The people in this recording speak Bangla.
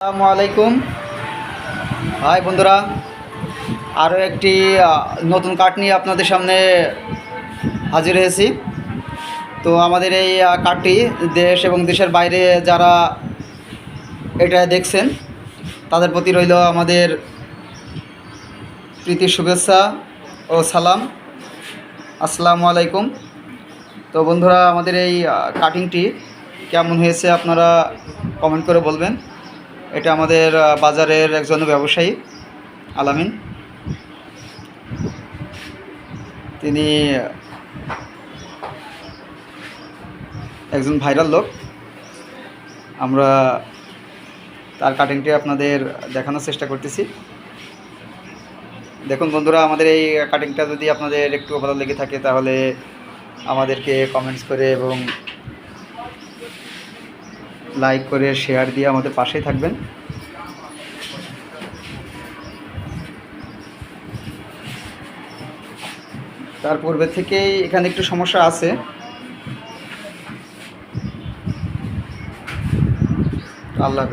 আসসালামু আলাইকুম। হাই বন্ধুরা, আরও একটি নতুন কাঠ নিয়ে আপনাদের সামনে হাজির হয়েছি। তো আমাদের এই কাঠটি দেশ এবং দেশের বাইরে যারা এটা দেখছেন, তাদের প্রতি রইল আমাদের প্রীতি শুভেচ্ছা ও সালাম। আসসালামু আলাইকুম। তো বন্ধুরা, আমাদের এই কাটিংটি কেমন হয়েছে আপনারা কমেন্ট করে বলবেন। এটা আমাদের বাজারের একজন ব্যবসায়ী, আলামিন। তিনি একজন ভাইরাল লোক। আমরা তার কাটিংটি আপনাদের দেখানোর চেষ্টা করতেছি। দেখুন বন্ধুরা, আমাদের এই কাটিংটা যদি আপনাদের একটু ভালো লেগে থাকে, তাহলে আমাদেরকে কমেন্টস করে এবং লাইক করে শেয়ার দিয়ে আমাদের পাশেই থাকবেন। তার পূর্বে থেকেই এখানে একটু সমস্যা আছে। আল্লাহ